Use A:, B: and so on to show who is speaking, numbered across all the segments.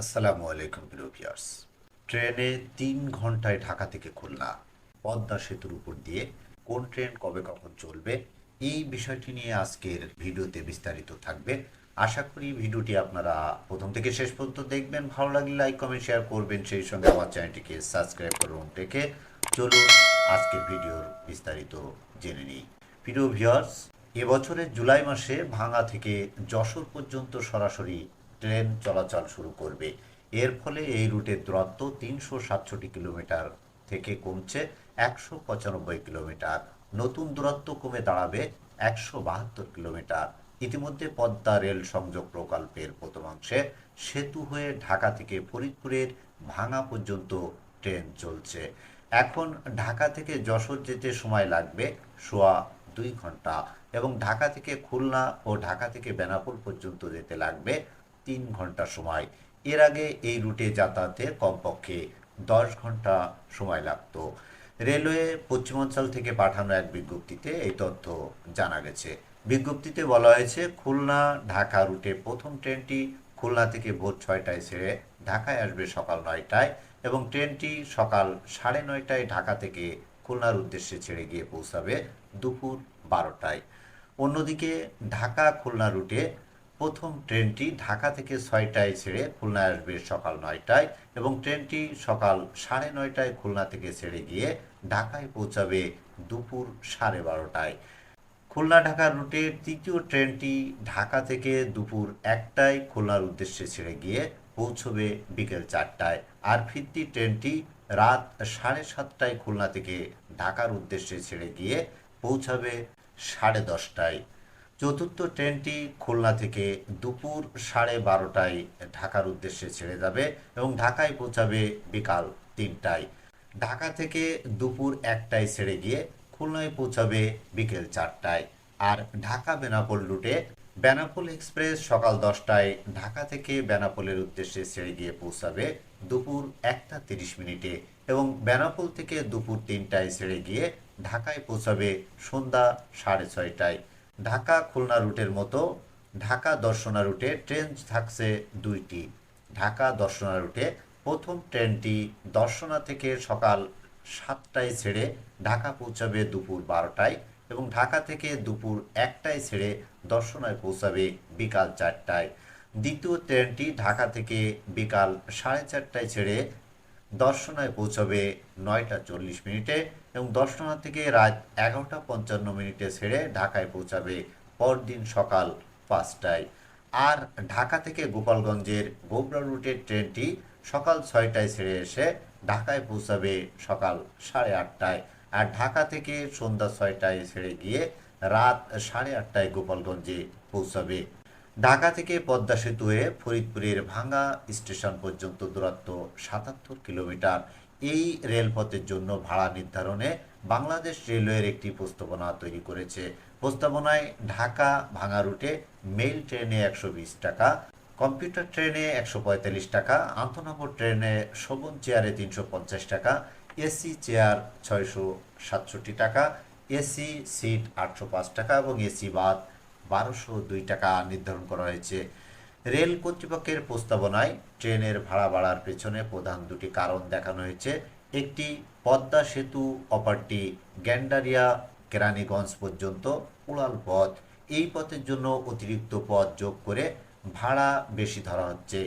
A: আসসালামু আলাইকুম, প্রিয় ভিউয়ার্স। ট্রেনে তিন ঘন্টায় ঢাকা থেকে খুলনা, পদ্মা সেতুর উপর দিয়ে কোন ট্রেন কবে কখন চলবে, এই বিষয়টি নিয়ে আজকের ভিডিওতে বিস্তারিত থাকবে। আশা করি ভিডিওটি আপনারা প্রথম থেকে শেষ পর্যন্ত দেখবেন। ভালো লাগলে লাইক, কমেন্ট, শেয়ার করবেন। সেই সঙ্গে আমার চ্যানেলটিকে সাবস্ক্রাইব করুন। থেকে চলুন আজকের ভিডিওর বিস্তারিত জেনে নিই। প্রিয় ভিউয়ার্স, এবছরের জুলাই মাসে ভাঙা থেকে যশোর পর্যন্ত সরাসরি ট্রেন চলাচল শুরু করবে। এর ফলে এই রুটের দূরত্ব তিনশো সাতষট্টি কিলোমিটার থেকে কমছে একশো পঁচানব্বই কিলোমিটার। নতুন দূরত্ব কমে দাঁড়াবে একশো বাহাত্তর কিলোমিটার। ইতিমধ্যে পদ্মা রেল সংযোগ প্রকল্পের প্রথমাংশে সেতু হয়ে ঢাকা থেকে ফরিদপুরের ভাঙা পর্যন্ত ট্রেন চলছে। এখন ঢাকা থেকে যশোর যেতে সময় লাগবে সোয়া দুই ঘণ্টা এবং ঢাকা থেকে খুলনা ও ঢাকা থেকে বেনাপোল পর্যন্ত যেতে লাগবে তিন ঘণ্টা সময়। এর আগে এই রুটে যাতায়াতে কমপক্ষে দশ ঘণ্টা সময় লাগতো। রেলওয়ে পশ্চিমাঞ্চল থেকে পাঠানো এক বিজ্ঞপ্তিতে এই তথ্য জানা গেছে। বিজ্ঞপ্তিতে বলা হয়েছে, খুলনা ঢাকা রুটে প্রথম ট্রেনটি খুলনা থেকে ভোর ছয়টায় ছেড়ে ঢাকায় আসবে সকাল নয়টায় এবং ট্রেনটি সকাল সাড়ে নয়টায় ঢাকা থেকে খুলনার উদ্দেশ্যে ছেড়ে গিয়ে পৌঁছাবে দুপুর বারোটায়। অন্যদিকে ঢাকা খুলনা রুটে প্রথম ট্রেনটি ঢাকা থেকে ছয়টায় ছেড়ে খুলনায় আসবে সকাল নয়টায় এবং ট্রেনটি সকাল সাড়ে নয়টায় খুলনা থেকে ছেড়ে গিয়ে ঢাকায় পৌঁছাবে দুপুর সাড়ে বারোটায়। খুলনা ঢাকার রুটের তৃতীয় ট্রেনটি ঢাকা থেকে দুপুর একটায় খুলনার উদ্দেশ্যে ছেড়ে গিয়ে পৌঁছবে বিকেল চারটায়। আর ফিরতি ট্রেনটি রাত সাড়ে সাতটায় খুলনা থেকে ঢাকার উদ্দেশ্যে ছেড়ে গিয়ে পৌঁছাবে সাড়ে দশটায়। চতুর্থ ট্রেনটি খুলনা থেকে দুপুর সাড়ে বারোটায় ঢাকার উদ্দেশ্যে ছেড়ে যাবে এবং ঢাকায় পৌঁছাবে বিকাল তিনটায়। ঢাকা থেকে দুপুর একটায় ছেড়ে গিয়ে খুলনায় পৌঁছাবে বিকেল চারটায়। আর ঢাকা বেনাপোল রুটে বেনাপোল এক্সপ্রেস সকাল দশটায় ঢাকা থেকে বেনাপোলের উদ্দেশ্যে ছেড়ে গিয়ে পৌঁছাবে দুপুর একটা তিরিশ মিনিটে এবং বেনাপোল থেকে দুপুর তিনটায় ছেড়ে গিয়ে ঢাকায় পৌঁছাবে সন্ধ্যা সাড়ে ছয়টায়। ঢাকা খুলনা রুটের মতো ঢাকা দর্শনা রুটে ট্রেন থাকছে দুইটি। ঢাকা দর্শনা রুটে প্রথম ট্রেনটি দর্শনা থেকে সকাল সাতটায় ছেড়ে ঢাকা পৌঁছাবে দুপুর বারোটায় এবং ঢাকা থেকে দুপুর একটায় ছেড়ে দর্শনায় পৌঁছাবে বিকাল চারটায়। দ্বিতীয় ট্রেনটি ঢাকা থেকে বিকাল সাড়ে চারটায় ছেড়ে দর্শনায় পৌঁছাবে নয়টা চল্লিশ মিনিটে এবং দর্শনা থেকে রাত এগারোটা পঞ্চান্ন মিনিটে ছেড়ে ঢাকায় পৌঁছাবে পরদিন সকাল পাঁচটায়। আর ঢাকা থেকে গোপালগঞ্জের গোবরা রুটের ট্রেনটি সকাল ছয়টায় ছেড়ে এসে ঢাকায় পৌঁছাবে সকাল সাড়ে আটটায়। আর ঢাকা থেকে সন্ধ্যা ছয়টায় ছেড়ে গিয়ে রাত সাড়ে আটটায় গোপালগঞ্জে পৌঁছাবে। ঢাকা থেকে পদ্মা সেতু হয়ে ফরিদপুরের ভাঙ্গা স্টেশন পর্যন্ত দূরত্ব সাতাত্তর কিলোমিটার। এই রেলপথের জন্য ভাড়া নির্ধারণে বাংলাদেশ রেলওয়ের একটি প্রস্তাবনা তৈরি করেছে। প্রস্তাবনায় ঢাকা ভাঙা রুটে মেল ট্রেনে একশো বিশ টাকা, কম্পিউটার ট্রেনে একশো পঁয়তাল্লিশ টাকা, আন্তনগর ট্রেনে শোভন চেয়ারে তিনশো পঞ্চাশ টাকা, এসি চেয়ার ছয়শো সাতষট্টি টাকা, এসি সিট আটশো পাঁচ টাকা এবং এসি বাদ বারোশো দুই টাকা নির্ধারণ করা হয়েছে। রেল কর্তৃপক্ষের প্রস্তাবনায় ট্রেনের ভাড়া বাড়ার পেছনে প্রধান দুটি কারণ দেখানো হয়েছে। একটি, পদ্মা সেতু, অপারটি গ্যান্ডারিয়া কেরানীগঞ্জ পর্যন্ত উড়াল পথ। এই পথের জন্য অতিরিক্ত পথ যোগ করে ভাড়া বেশি ধরা হচ্ছে।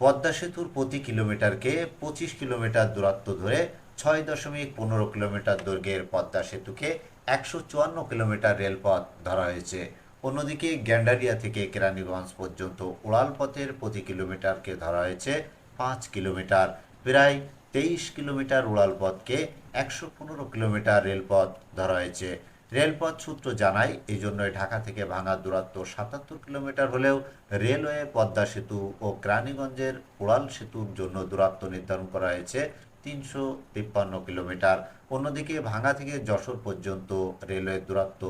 A: পদ্মা সেতুর প্রতি কিলোমিটারকে পঁচিশ কিলোমিটার দূরত্ব ধরে ছয় দশমিক পনেরো কিলোমিটার দৈর্ঘ্যের পদ্মা সেতুকে একশো চুয়ান্ন কিলোমিটার রেলপথ ধরা হয়েছে। অন্যদিকে গ্যান্ডারিয়া থেকে কেরানীগঞ্জ পর্যন্ত উড়াল পথের প্রতি কিলোমিটারকে ধরা হয়েছে পাঁচ কিলোমিটার। প্রায় তেইশ কিলোমিটার উড়াল পথকে একশো পনেরো কিলোমিটার রেলপথ ধরা হয়েছে। রেলপথ সূত্র জানায় এই জন্যই ঢাকা থেকে ভাঙার দূরত্ব সাতাত্তর কিলোমিটার হলেও রেলওয়ে পদ্মা সেতু ও কেরানীগঞ্জের উড়াল সেতুর জন্য দূরত্ব নির্ধারণ করা হয়েছে তিনশো তিপ্পান্ন কিলোমিটার। অন্যদিকে ভাঙা থেকে যশোর পর্যন্ত রেলওয়ের দূরত্ব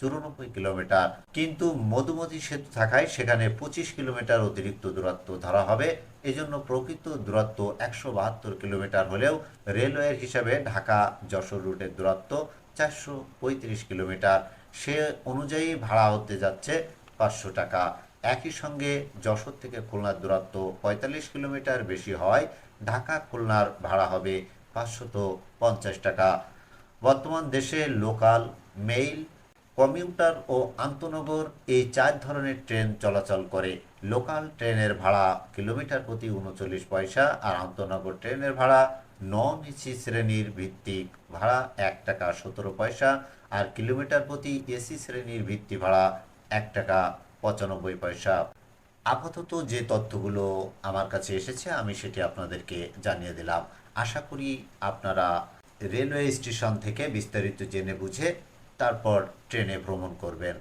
A: চুরানব্বই কিলোমিটার। কিন্তু মধুমতি সেতু থাকায় সেখানে পঁচিশ কিলোমিটার অতিরিক্ত দূরত্ব ধরা হবে। এজন্য প্রকৃত দূরত্ব একশো বাহাত্তর কিলোমিটার হলেও রেলওয়ের হিসাবে ঢাকা যশোর রুটের দূরত্ব চারশো পঁয়ত্রিশ কিলোমিটার। সে অনুযায়ী ভাড়া হতে যাচ্ছে পাঁচশো টাকা। একই সঙ্গে যশোর থেকে খুলনার দূরত্ব পঁয়তাল্লিশ কিলোমিটার বেশি হয় ঢাকা খুলনার ভাড়া হবে পাঁচশত পঞ্চাশ টাকা। বর্তমান দেশে লোকাল মেইল কমিউটার ও আন্তনগর এই চার ধরনের ট্রেন চলাচল করে। লোকাল ট্রেনের ভাড়া কিলোমিটার প্রতি উনচল্লিশ পয়সা আর আন্তনগর ট্রেনের ভাড়া নন এসি শ্রেণির ভিত্তিক ভাড়া এক টাকা সতেরো পয়সা আর কিলোমিটার প্রতি এসি শ্রেণির ভিত্তি ভাড়া এক টাকা পঁচানব্বই পয়সা। আপাতত যে তথ্যগুলো আমার কাছে এসেছে, আমি সেটি আপনাদেরকে জানিয়ে দিলাম। আশা করি আপনারা রেলওয়ে স্টেশন থেকে বিস্তারিত জেনে বুঝে তারপর ট্রেনে ভ্রমণ করবেন।